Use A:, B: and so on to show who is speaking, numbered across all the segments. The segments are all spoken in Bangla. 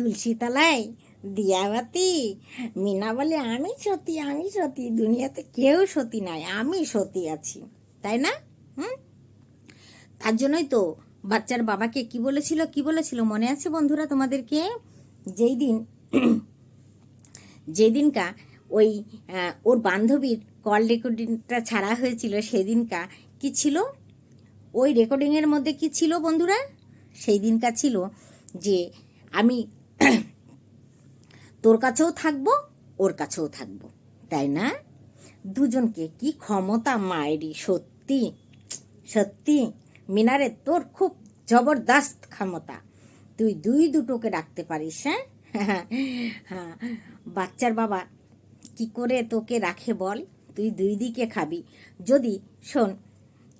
A: তুলসী তলায় দিয়াবাতি। মিনা বলে, আমি সতী আমি সতী, দুনিয়াতে কেউ সতী নাই, আমি সতী আছি। তাই না? হুম? তার জন্যই তো বাচ্চার বাবাকে কি বলেছিল কি বলেছিল মনে আছে বন্ধুরা তোমাদেরকে? যেই দিন যেদিনকা ওই ওর বান্ধবীর কল রেকর্ডিংটা ছাড়া হয়েছিল সেদিনকা কি ছিল? ওই রেকর্ডিংয়ের মধ্যে কি ছিল বন্ধুরা? সেই দিনকা ছিল যে, আমি তোর কাছেও থাকব, ওর কাছেও থাকব। তাই না? দুজনকে কি ক্ষমতা মায়েরই সত্যি? সত্যি? মিনারে তোর খুব জবরদস্ত ক্ষমতা। তুই দুই দুটোকে রাখতে পারিস হ্যাঁ? হ্যাঁ। বাচ্চার বাবা, কি করে তোকে রাখে বল? তুই দুই দিকে খাবি। যদি শোন,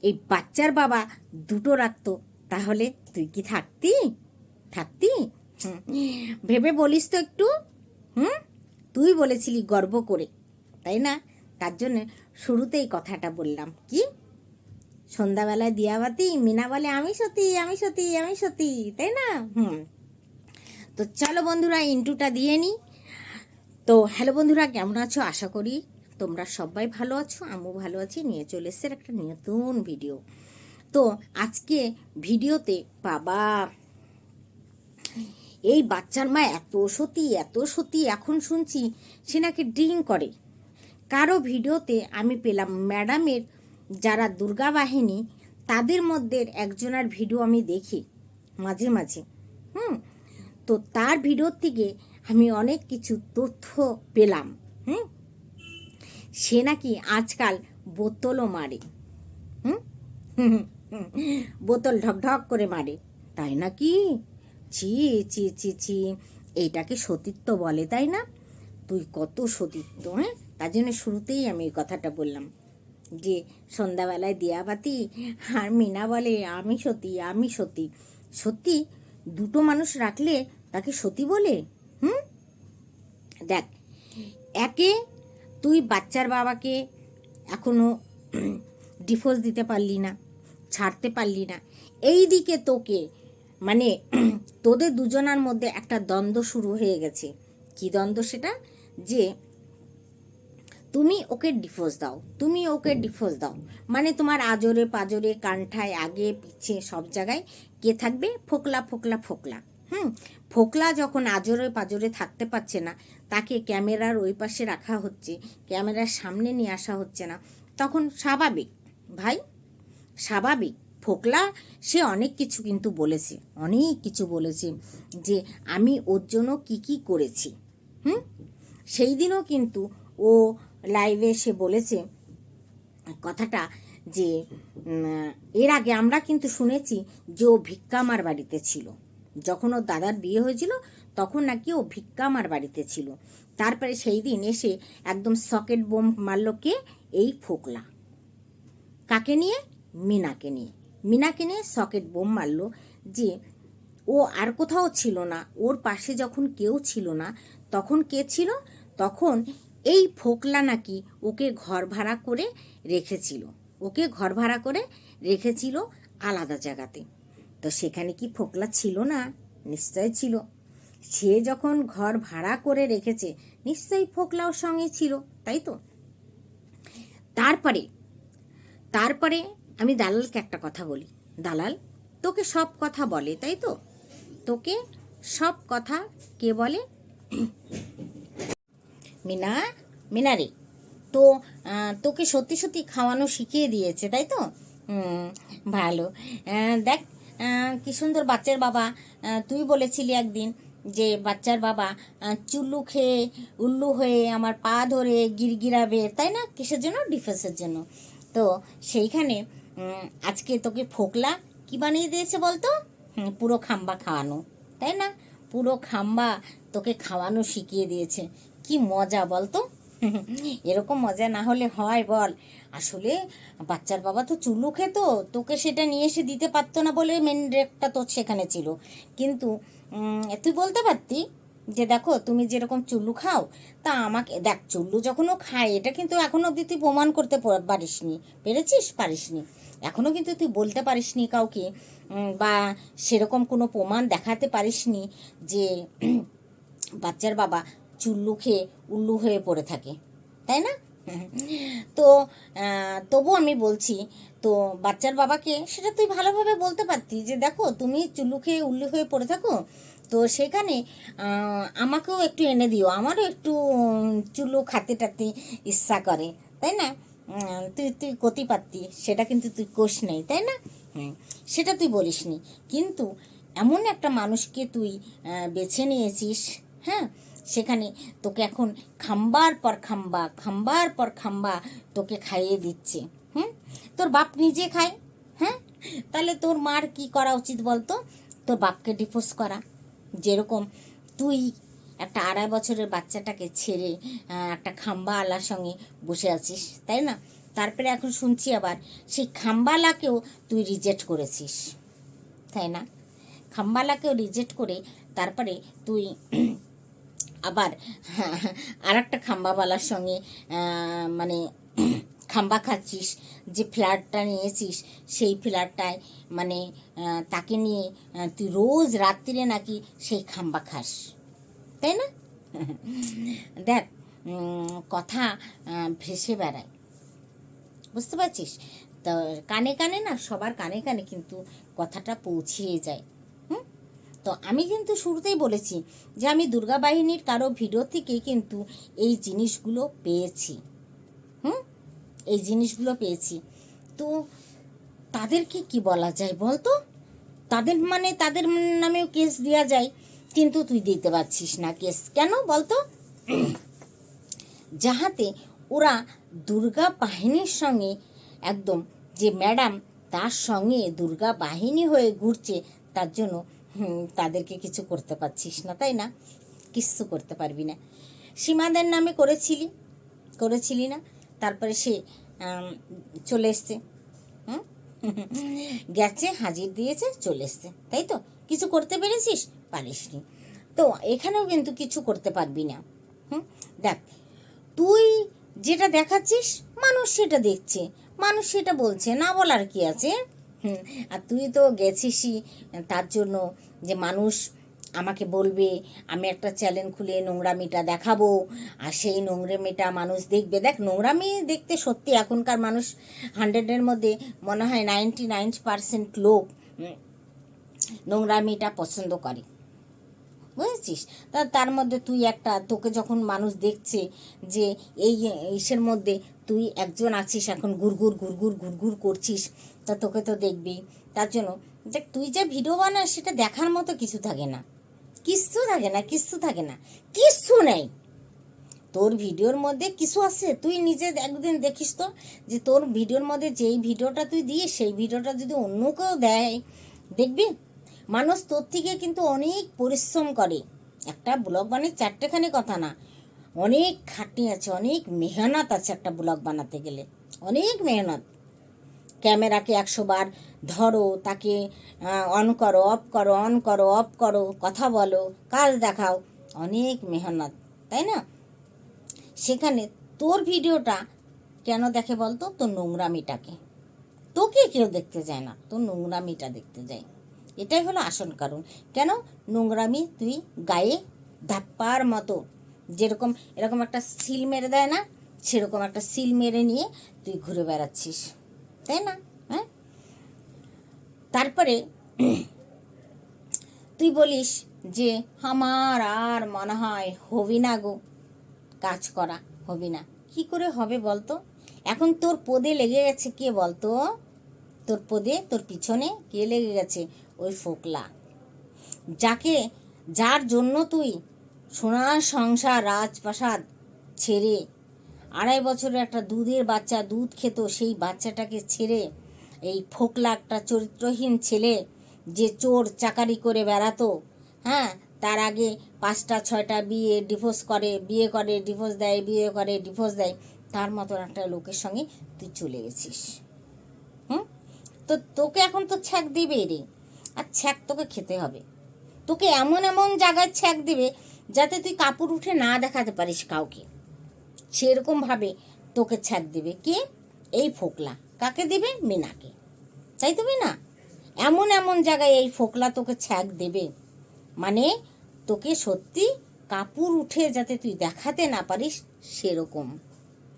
A: এই বাচ্চার বাবা দুটো রাখতো, তাহলে তুই কি থাকতি? থাকতি? ভেবে বলিস তো একটু। হুম? তুই বলেছিলি গর্ব করে। তাই না? তার জন্য শুরুতেই কথাটা বললাম। কি? সন্ধ্যাবেলায় দিয়াবাতি, মিনা বলে, আমি সতী আমি সতী আমি সতী। তাই না? হুম। তো চলো বন্ধুরা ইন্টুটা দিয়ে নিই তো হ্যালো বন্ধুরা, কেমন আছো? আশা করি তোমরা সবাই ভালো আছো, আমিও ভালো আছি। নিয়ে চলে এসছে একটা নতুন ভিডিও তো আজকে ভিডিওতে বাবা এই বাচ্চার মা এত সতী এত সতী, এখন শুনছি সে নাকি ড্রিঙ্ক করে। কারও ভিডিওতে আমি পেলাম ম্যাডামের যারা দুর্গা বাহিনী, তাদের মধ্যে একজনের ভিডিও আমি দেখি মাঝে মাঝে। হুম, তো তার ভিডিওর থেকে আমি অনেক কিছু তথ্য পেলাম। হুম, সে নাকি আজকাল বোতলও মারে। হুম বোতল ঢক ঢক করে মারে। তাই নাকি? ছি ছি ছি ছি এইটাকে সতীত্ব বলে, তাই না? তুই কত সতীত্ব হ্যাঁ? তার জন্য শুরুতেই আমি এই কথাটা বললাম যে, সন্ধ্যাবেলায় দিয়াবাতি, আর মিনা বলে, আমি সতী আমি সতী। সত্যি দুটো মানুষ রাখলে তাকে সতী বলে, হুম? দেখ, একে তুই বাচ্চার বাবাকে এখনও ডিভোর্স দিতে পারলি না, ছাড়তে পারলি না। এই দিকে তোকে মানে তোদের দুজনার মধ্যে একটা দ্বন্দ্ব শুরু হয়ে গেছে। কি দ্বন্দ্ব সেটা? যে, তুমি ওকে ডিভোর্স দাও, তুমি ওকে ডিভোর্স দাও। মানে তোমার আজরে পাজরে, কান্ঠায়, আগে, পিছে, সব জায়গায় কে থাকবে? ফোকলা ফোকলা ফোকলা। হুম? ফোকলা যখন আজরে পাজরে থাকতে পারছে না, তাকে ক্যামেরার ওই পাশে রাখা হচ্ছে, ক্যামেরার সামনে নিয়ে আসা হচ্ছে না, তখন স্বাভাবিক। ভাই, স্বাভাবিক। ফোকলা, সে অনেক কিছু কিন্তু বলেছে, অনেক কিছু বলেছে যে আমি ওর জন্য কী কী করেছি, হুম? সেই দিনও কিন্তু ও লাইভে এসে বলেছে কথাটা যে এর আগে আমরা কিন্তু শুনেছি যে ও ভিক্ষামার বাড়িতে ছিল। যখন ওর দাদার বিয়ে হয়েছিল, তখন নাকি ও ভিক্ষামার বাড়িতে ছিল। তারপরে সেই দিন এসে একদম সকেট বোম মারল কে? এই ফোকলা। কাকে নিয়ে? মিনাকে নিয়ে। মিনাকে নিয়ে সকেট বোম মারলো যে, ও আর কোথাও ছিল না। ওর পাশে যখন কেউ ছিল না, তখন কে ছিল? তখন এই ফোকলা নাকি ওকে ঘর ভাড়া করে রেখেছিল। ওকে ঘর ভাড়া করে রেখেছিল আলাদা জায়গাতে। তো সেখানে কি ফোকলা ছিল না? নিশ্চয় ছিল। সে যখন ঘর ভাড়া করে রেখেছে, নিশ্চয়ই ফোকলা ওর সঙ্গে ছিল, তাই তো? তারপরে তারপরে আমি দালালকে একটা কথা বলি। দালাল, তোকে সব কথা বলে, তাই তো? তোকে সব কথা কে বলে? মিনা মিনা রে তো তোকে সত্যি সত্যি খাওয়ানো শিখিয়ে দিয়েছে, তাই তো? ভালো। দেখ কি সুন্দর বাচ্চার বাবা। তুই বলেছিলি একদিন যে বাচ্চার বাবা চুল্লু খেয়ে, উল্লু হয়ে আমার পা ধরে গিরগিরাবে, তাই না? কিসের জন্য? ডিফেন্সের জন্য। তো সেইখানে আজকে তোকে ফোকলা কি বানিয়ে দিয়েছে বলতো? পুরো খাম্বা খাওয়ানো, তাই না? পুরো খাম্বা তোকে খাওয়ানো শিখিয়ে দিয়েছে। কি মজা বলতো? এরকম মজা না হলে হয় বল। আসলে বাচ্চার বাবা তো চুলু খেত, তোকে সেটা নিয়ে এসে দিতে পারতো না বলে মেন রেকটা তোর সেখানে ছিল। কিন্তু তুই বলতে পারতি যে দেখো, তুমি যেরকম চুল্লু খাও, তা আমাকে, দেখ চুল্লু যখন ও খায়, এটা কিন্তু এখনও অবধি তুই প্রমাণ করতে পারিসনি। পেরেছিস? পারিসনি। এখনও কিন্তু তুই বলতে পারিসনি কাউকে বা সেরকম কোনো প্রমাণ দেখাতে পারিসনি যে বাচ্চার বাবা চুল্লু খেয়ে উল্লু হয়ে পড়ে থাকে, তাই না? তো তবু আমি বলছি, তো বাচ্চার বাবাকে সেটা তুই ভালোভাবে বলতে পারতি যে দেখো, তুমি চুল্লু খেয়ে উল্লু হয়ে পড়ে থাকো, তো সেখানে আমাকেও একটু এনে দিও, আমারও একটু চুল্লু খাতে টাতে ইচ্ছা করে, তাই না? তুই তুই কতি পারতি সেটা কিন্তু তুই কোষ নেই তাই না? হুম, সেটা তুই বলিসনি। কিন্তু এমন একটা মানুষকে তুই বেছে নিয়েছিস হ্যাঁ? সেখানে তোকে এখন খাম্বার পর খাম্বা খাম্বার পর খাম্বা তোকে খাইয়ে দিচ্ছে হুম? তোর বাপ নিজে খায় হ্যাঁ? তাহলে তোর মার কি করা উচিত বলতো? তোর বাপকে ডিভোর্স করা। যেরকম তুই একটা আড়াই বছরের বাচ্চাটাকে ছেড়ে একটা খাম্বা আলার সঙ্গে বসে আছিস, তাই না? তারপরে এখন শুনছি আবার সেই খাম্বালাকেও তুই রিজেক্ট করেছিস, তাই না? খাম্বালাকেও রিজেক্ট করে তারপরে তুই আবার আর একটা খাম্বাওয়ালার সঙ্গে মানে খাম্বা খাচ্ছিস, যে ফ্ল্যাটটা নিয়েছিস, সেই ফ্ল্যাটটায় মানে তাকে নিয়ে তুই রোজ রাত্রিরে নাকি সেই খাম্বা খাস। তাই না? দেখ কথা ভেসে বেড়ায়। বুঝতে পারছিস? তো কানে কানে না, সবার কানে কানে কিন্তু কথাটা পৌঁছিয়ে যায়। হুম? তো আমি কিন্তু শুরুতেই বলেছি যে আমি দুর্গা বাহিনীর কারও ভিডিও থেকে কিন্তু এই জিনিসগুলো পেয়েছি। হুম? এই জিনিসগুলো পেয়েছি। তো তাদেরকে কি বলা যায় বলতো? তাদের মানে তাদের নামেও কেস দেওয়া যায়। কিন্তু তুই দিতে পারছিস না কেস। কেন বলতো? যাহাতে ওরা দুর্গা বাহিনীর সঙ্গে একদম যে ম্যাডাম তার সঙ্গে দুর্গা বাহিনী হয়ে ঘুরছে, তার জন্য তাদেরকে কিছু করতে পারছিস না, তাই না? কিচ্ছু করতে পারবি না। সীমাদের নামে করেছিলি করেছিলি না? তারপরে সে চলে এসছে গেছে, হাজির দিয়েছে, চলে এসছে, তাই তো? কিছু করতে পেরেছিস? পারিসনি। তো এখানেও কিন্তু কিছু করতে পারবি না। হুম? দেখ, তুই যেটা দেখাচ্ছিস, মানুষ সেটা দেখছে। মানুষ সেটা বলছে, না বলার কি আছে? হুম? আর তুই তো গেছিসই, তার জন্য যে মানুষ আমাকে বলবে, আমি একটা চ্যানেল খুলে নোংরামিটা দেখাবো, আর সেই নোংরামিটা মানুষ দেখবে। দেখ, নোংরামি দেখতে সত্যি এখনকার মানুষ হান্ড্রেডের মধ্যে মনে হয় নাইনটি নাইন পার্সেন্ট লোক নোংরামিটা পছন্দ করে। বুঝেছিস? তা তার মধ্যে তুই একটা, তোকে যখন মানুষ দেখছে যে এই ইসের মধ্যে তুই একজন আছিস, এখন গুড়গুড় গুড়গুড় গুড়গুড় করছিস, তা তোকে তো দেখবি। তার জন্য দেখ, তুই যে ভিডিও বানাস, সেটা দেখার মতো কিছু থাকে না। কিচ্ছু থাকে না কিচ্ছু থাকে না। কিচ্ছু নেই। তোর ভিডিওর মধ্যে কিছু আছে। তুই নিজে একদিন দেখিস তো যে তোর ভিডিওর মধ্যে যেই ভিডিওটা তুই দিস সেই ভিডিওটা যদি অন্য কেউ দেয়, দেখবি? মানুষ তোর থেকে কিন্তু অনেক পরিশ্রম করে। একটা ব্লগ বানিয়ে চারটেখানি কথা না। অনেক খাটনি আছে, অনেক মেহনত আছে একটা ব্লগ বানাতে গেলে। অনেক মেহনত। ক্যামেরাকে একশো বার ধরো, তাকে অন করো অফ করো অন করো অফ করো, কথা বলো, কাজ দেখাও, অনেক মেহনত, তাই না? সেখানে তোর ভিডিওটা কেন দেখে বলতো? তোর নোংরামিটাকে। তোকে কেউ দেখতে যায় না, তোর নোংরামিটা দেখতে যায় এটাই হলো আসল কারণ। কেন? নোংরামি তুই গায়ে ধাপ্পার মতো। যেরকম, এরকম একটা সিল মেরে দেয় না, সেরকম একটা সিল মেরে নিয়ে তুই ঘুরে বেড়াচ্ছিস। তাই না? হ্যাঁ? তারপরে তুই বলিস যে, আমার আর মনে হয় হবি না গো, কাজ করা হবি না। কি করে হবে বলতো? এখন তোর পদে লেগে গেছে কে বলতো? তোর পদে, তোর পিছনে কে লেগে গেছে? ওই ফোকলা। যাকে, যার জন্য তুই সোনার সংসার, রাজপ্রাসাদ ছেড়ে আড়াই বছরের একটা দুধের বাচ্চা দুধ খেত, সেই বাচ্চাটাকে ছেড়ে এই ফোকলা একটা চরিত্রহীন ছেলে যে চোর চাকারি করে বেড়াতো হ্যাঁ তার আগে পাঁচটা, ছয়টা বিয়ে ডিভোর্স করে, বিয়ে করে, ডিভোর্স দেয়, বিয়ে করে, ডিভোর্স দেয়, তার মতন একটা লোকের সঙ্গে তুই চলে গেছিস। হুম? তো তোকে এখন তো ছ্যাক দিবে রে। আর ছ্যাক তোকে খেতে হবে। তোকে এমন এমন জায়গায় ছ্যাক দিবে যাতে তুই কাপড় উঠে না দেখাতে পারিস কাউকে। সেরকমভাবে তোকে ছ্যাক দিবে কে? এই ফোকলা। কাকে দিবে? মিনাকে। তাই তো না এমন এমন জায়গায় এই ফোকলা তোকে ছ্যাক দেবে। মানে তোকে সত্যি কাপড় উঠে যাতে তুই দেখাতে না পারিস সেরকম।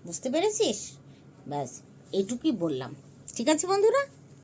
A: বুঝতে পেরেছিস? ব্যাস, এটুকুই বললাম। ঠিক আছে বন্ধুরা?